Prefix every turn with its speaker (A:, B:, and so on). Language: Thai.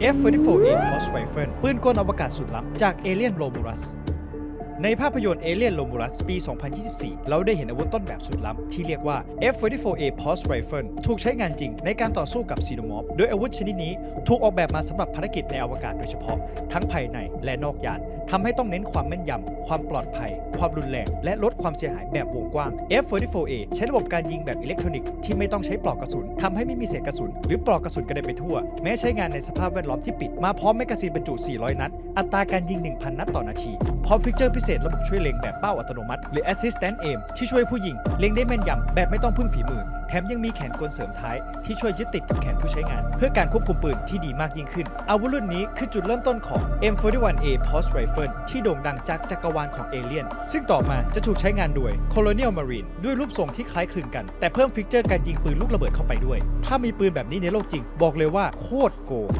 A: F-34A Post Rifle ปืนกลอวกาศสุดล้ำจาก Alien Romulus ในภาพยนตร์ Alien Romulus ปี 2024 เราได้เห็นอาวุธต้นแบบสุดล้ำ ที่เรียกว่า F-34A Post Rifle ถูกใช้งานจริงในการต่อสู้กับซีโนมอฟโดยอาวุธชนิดนี้ถูกออกแบบมาสำหรับภารกิจในอวกาศโดยเฉพาะ ทั้งภายในและนอกยานทำให้ต้องเน้นความแม่นยำ ความปลอดภัย ความรุนแรง และลดความเสียหายแบบวงกว้าง F-34A ใช้ระบบการยิงแบบอิเล็กทรอนิกส์ที่ไม่ต้องใช้ปลอกกระสุนทำให้ไม่มีเศษกระสุน หรือปลอกกระสุนกระเด็นไปทั่ว แม้ใช้งานในสภาพแวดล้อมที่ปิดมาพร้อมแมกกาซีนบรรจุ 400 นัด อัตราการยิง 1,000 นัดต่อนาที พร้อมฟิกเจอร์พิเศษระบบช่วยเล็งแบบเป้าอัตโนมัติ หรือ Assistant Aim ที่ช่วยผู้ยิง เล็งได้แม่นยำ แบบไม่ต้องพึ่งฝีมือ แถมยังมีแขนกลเสริมท้าย ที่ช่วยยึดติดกับแขนผู้ใช้งาน เพื่อการควบคุมปืนที่ดีมากยิ่งขึ้น อาวุธรุ่นนี้คือจุดเริ่มต้นของ M41A Post Rifle ที่โด่งดังจากจักรวาลของเอเลียนซึ่งต่อมาจะถูกใช้งานโดย Colonial Marine ด้วยรูปทรงที่คล้ายคลึงกัน แต่เพิ่มฟิกเจอร์การยิงปืนลูกระเบิดเข้าไปด้วย ถ้ามีปืนแบบนี้ในโลกจริง บอกเลยว่าโคตรโก